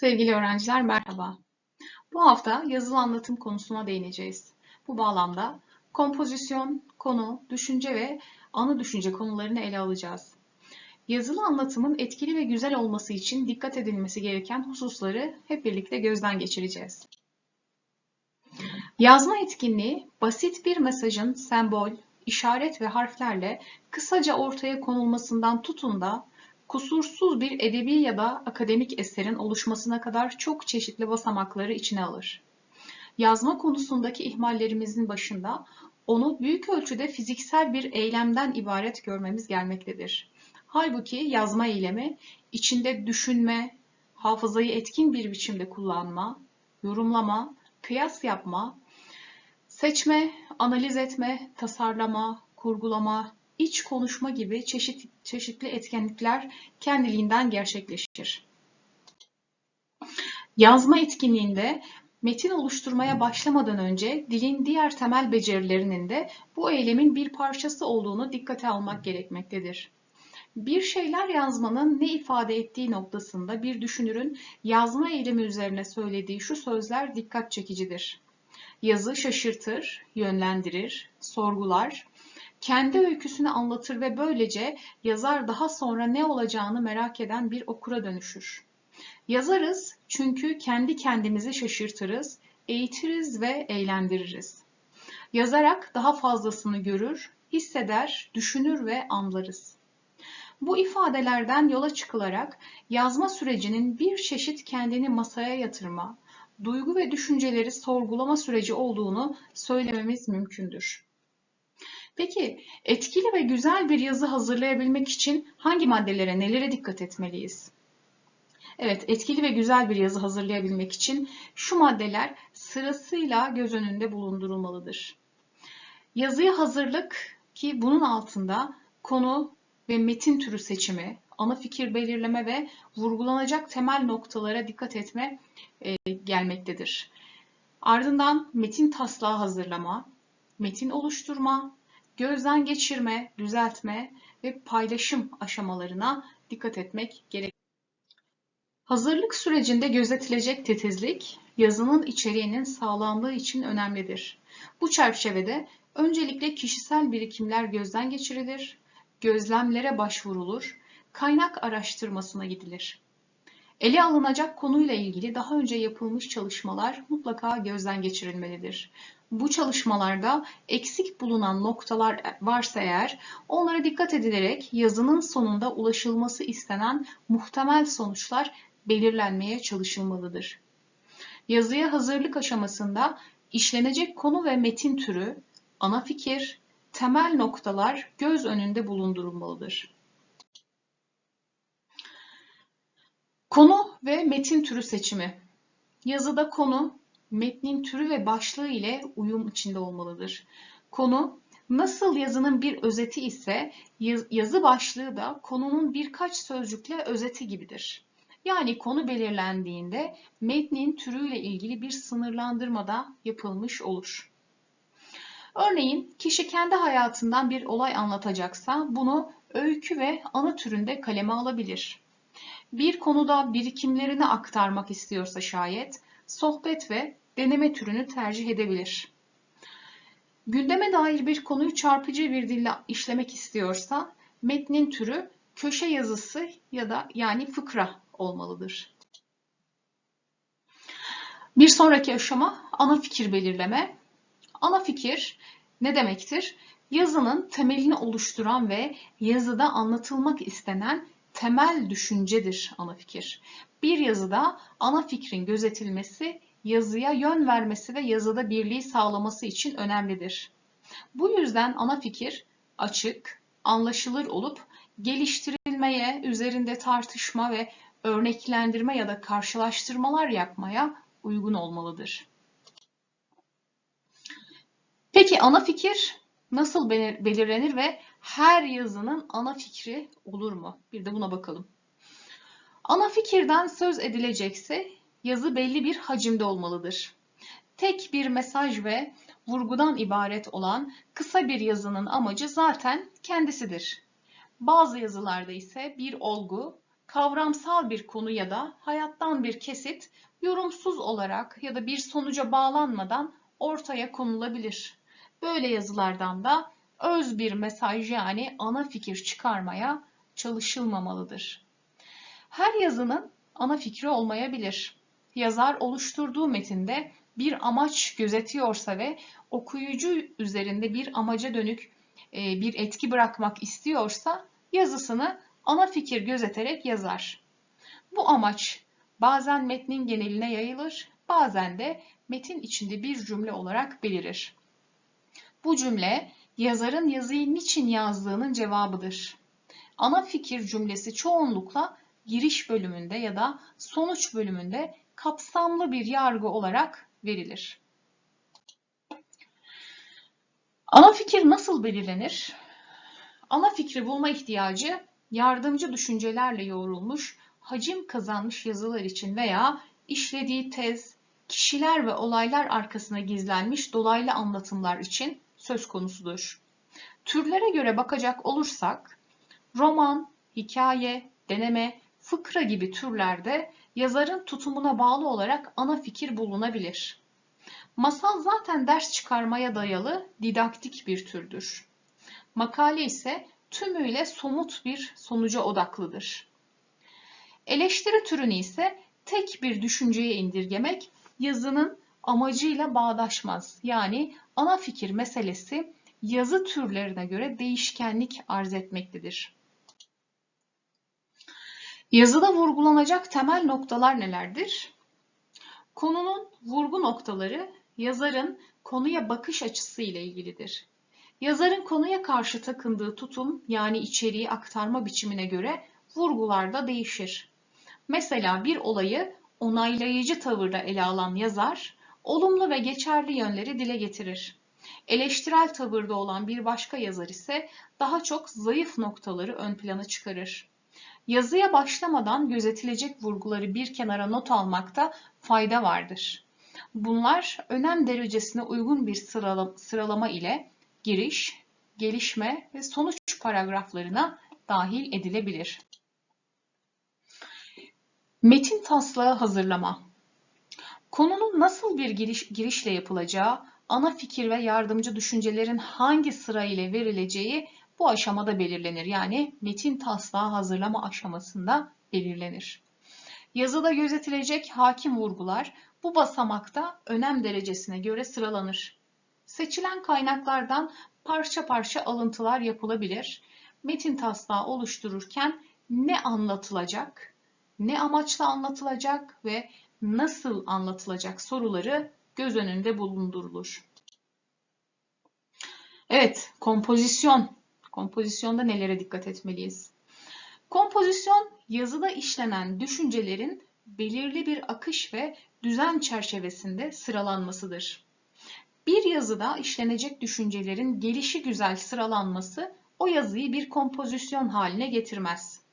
Sevgili öğrenciler merhaba. Bu hafta yazılı anlatım konusuna değineceğiz. Bu bağlamda kompozisyon, konu, düşünce ve anı düşünce konularını ele alacağız. Yazılı anlatımın etkili ve güzel olması için dikkat edilmesi gereken hususları hep birlikte gözden geçireceğiz. Yazma etkinliği basit bir mesajın sembol, işaret ve harflerle kısaca ortaya konulmasından tutun da kusursuz bir edebi ya da akademik eserin oluşmasına kadar çok çeşitli basamakları içine alır. Yazma konusundaki ihmallerimizin başında onu büyük ölçüde fiziksel bir eylemden ibaret görmemiz gelmektedir. Halbuki yazma eylemi içinde düşünme, hafızayı etkin bir biçimde kullanma, yorumlama, kıyas yapma, seçme, analiz etme, tasarlama, kurgulama, iç konuşma gibi çeşit, çeşitli etkinlikler kendiliğinden gerçekleşir. Yazma etkinliğinde metin oluşturmaya başlamadan önce dilin diğer temel becerilerinin de bu eylemin bir parçası olduğunu dikkate almak gerekmektedir. Bir şeyler yazmanın ne ifade ettiği noktasında bir düşünürün yazma eylemi üzerine söylediği şu sözler dikkat çekicidir. Yazı şaşırtır, yönlendirir, sorgular, kendi öyküsünü anlatır ve böylece yazar daha sonra ne olacağını merak eden bir okura dönüşür. Yazarız çünkü kendi kendimizi şaşırtırız, eğitiriz ve eğlendiririz. Yazarak daha fazlasını görür, hisseder, düşünür ve anlarız. Bu ifadelerden yola çıkılarak yazma sürecinin bir çeşit kendini masaya yatırma, duygu ve düşünceleri sorgulama süreci olduğunu söylememiz mümkündür. Peki etkili ve güzel bir yazı hazırlayabilmek için hangi maddelere, nelere dikkat etmeliyiz? Evet, etkili ve güzel bir yazı hazırlayabilmek için şu maddeler sırasıyla göz önünde bulundurulmalıdır. Yazıya hazırlık ki bunun altında konu ve metin türü seçimi, ana fikir belirleme ve vurgulanacak temel noktalara dikkat etme e, gelmektedir. Ardından metin taslağı hazırlama, metin oluşturma, gözden geçirme, düzeltme ve paylaşım aşamalarına dikkat etmek gerek. Hazırlık sürecinde gözetilecek titizlik, yazının içeriğinin sağlamlığı için önemlidir. Bu çerçevede öncelikle kişisel birikimler gözden geçirilir, gözlemlere başvurulur, kaynak araştırmasına gidilir. Ele alınacak konuyla ilgili daha önce yapılmış çalışmalar mutlaka gözden geçirilmelidir. Bu çalışmalarda eksik bulunan noktalar varsa eğer onlara dikkat edilerek yazının sonunda ulaşılması istenen muhtemel sonuçlar belirlenmeye çalışılmalıdır. Yazıya hazırlık aşamasında işlenecek konu ve metin türü, ana fikir, temel noktalar göz önünde bulundurulmalıdır. Konu ve metin türü seçimi. Yazıda konu, metnin türü ve başlığı ile uyum içinde olmalıdır. Konu, nasıl yazının bir özeti ise yazı başlığı da konunun birkaç sözcükle özeti gibidir. Yani konu belirlendiğinde metnin türüyle ilgili bir sınırlandırma da yapılmış olur. Örneğin kişi kendi hayatından bir olay anlatacaksa bunu öykü ve anı türünde kaleme alabilir. Bir konuda birikimlerini aktarmak istiyorsa şayet sohbet ve deneme türünü tercih edebilir. Gündeme dair bir konuyu çarpıcı bir dille işlemek istiyorsa metnin türü köşe yazısı ya da yani fıkra olmalıdır. Bir sonraki aşama ana fikir belirleme. Ana fikir ne demektir? Yazının temelini oluşturan ve yazıda anlatılmak istenen temel düşüncedir ana fikir. Bir yazıda ana fikrin gözetilmesi, yazıya yön vermesi ve yazıda birliği sağlaması için önemlidir. Bu yüzden ana fikir açık, anlaşılır olup geliştirilmeye, üzerinde tartışma ve örneklendirme ya da karşılaştırmalar yapmaya uygun olmalıdır. Peki ana fikir nasıl belirlenir ve her yazının ana fikri olur mu? Bir de buna bakalım. Ana fikirden söz edilecekse yazı belli bir hacimde olmalıdır. Tek bir mesaj ve vurgudan ibaret olan kısa bir yazının amacı zaten kendisidir. Bazı yazılarda ise bir olgu, kavramsal bir konu ya da hayattan bir kesit yorumsuz olarak ya da bir sonuca bağlanmadan ortaya konulabilir. Böyle yazılardan da öz bir mesaj yani ana fikir çıkarmaya çalışılmamalıdır. Her yazının ana fikri olmayabilir. Yazar oluşturduğu metinde bir amaç gözetiyorsa ve okuyucu üzerinde bir amaca dönük e, bir etki bırakmak istiyorsa yazısını ana fikir gözeterek yazar. Bu amaç bazen metnin geneline yayılır, bazen de metin içinde bir cümle olarak belirir. Bu cümle yazarın yazıyı niçin yazdığının cevabıdır. Ana fikir cümlesi çoğunlukla giriş bölümünde ya da sonuç bölümünde kapsamlı bir yargı olarak verilir. Ana fikir nasıl belirlenir? Ana fikri bulma ihtiyacı yardımcı düşüncelerle yoğrulmuş, hacim kazanmış yazılar için veya işlediği tez, kişiler ve olaylar arkasına gizlenmiş dolaylı anlatımlar için söz konusudur. Türlere göre bakacak olursak, roman, hikaye, deneme, fıkra gibi türlerde yazarın tutumuna bağlı olarak ana fikir bulunabilir. Masal zaten ders çıkarmaya dayalı didaktik bir türdür. Makale ise tümüyle somut bir sonuca odaklıdır. Eleştiri türünü ise tek bir düşünceye indirgemek yazının amacıyla bağdaşmaz. Yani ana fikir meselesi yazı türlerine göre değişkenlik arz etmektedir. Yazıda vurgulanacak temel noktalar nelerdir? Konunun vurgu noktaları yazarın konuya bakış açısı ile ilgilidir. Yazarın konuya karşı takındığı tutum yani içeriği aktarma biçimine göre vurgular da değişir. Mesela bir olayı onaylayıcı tavırda ele alan yazar, olumlu ve geçerli yönleri dile getirir. Eleştirel tavırda olan bir başka yazar ise daha çok zayıf noktaları ön plana çıkarır. Yazıya başlamadan gözetilecek vurguları bir kenara not almakta fayda vardır. Bunlar önem derecesine uygun bir sıralama ile giriş, gelişme ve sonuç paragraflarına dahil edilebilir. Metin taslağı hazırlama. Konunun nasıl bir giriş, girişle yapılacağı, ana fikir ve yardımcı düşüncelerin hangi sıra ile verileceği bu aşamada belirlenir. Yani metin taslağı hazırlama aşamasında belirlenir. Yazıda gözetilecek hakim vurgular bu basamakta önem derecesine göre sıralanır. Seçilen kaynaklardan parça parça alıntılar yapılabilir. Metin taslağı oluştururken ne anlatılacak, ne amaçla anlatılacak ve nasıl anlatılacak soruları göz önünde bulundurulur. Evet, kompozisyon. Kompozisyonda nelere dikkat etmeliyiz? Kompozisyon, yazıda işlenen düşüncelerin belirli bir akış ve düzen çerçevesinde sıralanmasıdır. Bir yazıda işlenecek düşüncelerin gelişi güzel sıralanması o yazıyı bir kompozisyon haline getirmez.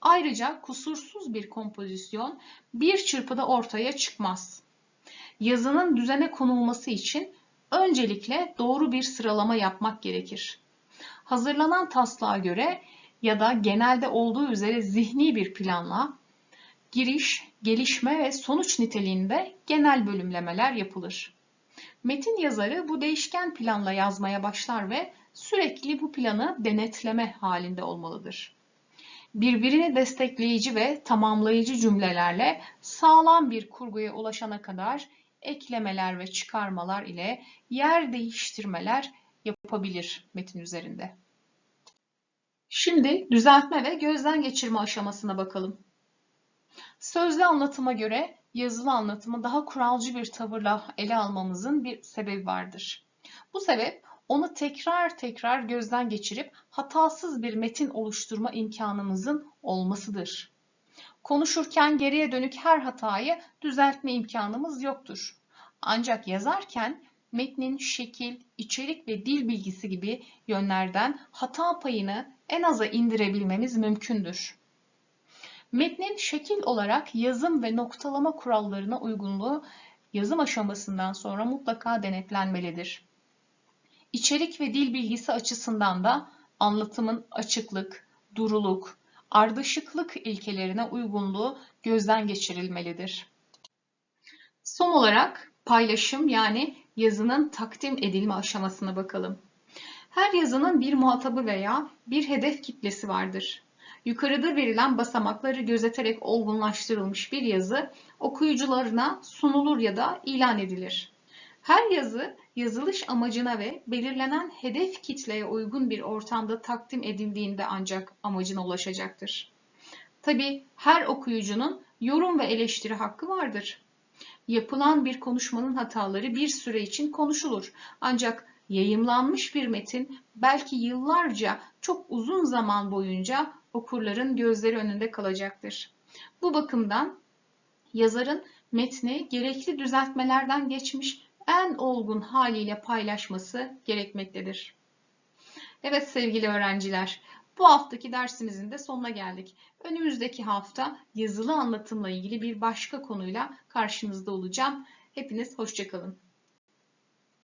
Ayrıca kusursuz bir kompozisyon bir çırpıda ortaya çıkmaz. Yazının düzene konulması için öncelikle doğru bir sıralama yapmak gerekir. Hazırlanan taslağa göre ya da genelde olduğu üzere zihni bir planla giriş, gelişme ve sonuç niteliğinde genel bölümlemeler yapılır. Metin yazarı bu değişken planla yazmaya başlar ve sürekli bu planı denetleme halinde olmalıdır. Birbirini destekleyici ve tamamlayıcı cümlelerle sağlam bir kurguya ulaşana kadar eklemeler ve çıkarmalar ile yer değiştirmeler yapabilir metin üzerinde. Şimdi düzeltme ve gözden geçirme aşamasına bakalım. Sözlü anlatıma göre yazılı anlatımı daha kuralcı bir tavırla ele almamızın bir sebebi vardır. Bu sebep onu tekrar tekrar gözden geçirip hatasız bir metin oluşturma imkanımızın olmasıdır. Konuşurken geriye dönük her hatayı düzeltme imkanımız yoktur. Ancak yazarken metnin şekil, içerik ve dil bilgisi gibi yönlerden hata payını en aza indirebilmemiz mümkündür. Metnin şekil olarak yazım ve noktalama kurallarına uygunluğu yazım aşamasından sonra mutlaka denetlenmelidir. İçerik ve dil bilgisi açısından da anlatımın açıklık, duruluk, ardışıklık ilkelerine uygunluğu gözden geçirilmelidir. Son olarak paylaşım yani yazının takdim edilme aşamasına bakalım. Her yazının bir muhatabı veya bir hedef kitlesi vardır. Yukarıda verilen basamakları gözeterek olgunlaştırılmış bir yazı okuyucularına sunulur ya da ilan edilir. Her yazı yazılış amacına ve belirlenen hedef kitleye uygun bir ortamda takdim edildiğinde ancak amacına ulaşacaktır. Tabi her okuyucunun yorum ve eleştiri hakkı vardır. Yapılan bir konuşmanın hataları bir süre için konuşulur. Ancak yayımlanmış bir metin belki yıllarca çok uzun zaman boyunca okurların gözleri önünde kalacaktır. Bu bakımdan yazarın metni gerekli düzeltmelerden geçmiş en olgun haliyle paylaşması gerekmektedir. Evet sevgili öğrenciler, bu haftaki dersimizin de sonuna geldik. Önümüzdeki hafta yazılı anlatımla ilgili bir başka konuyla karşınızda olacağım. Hepiniz hoşçakalın.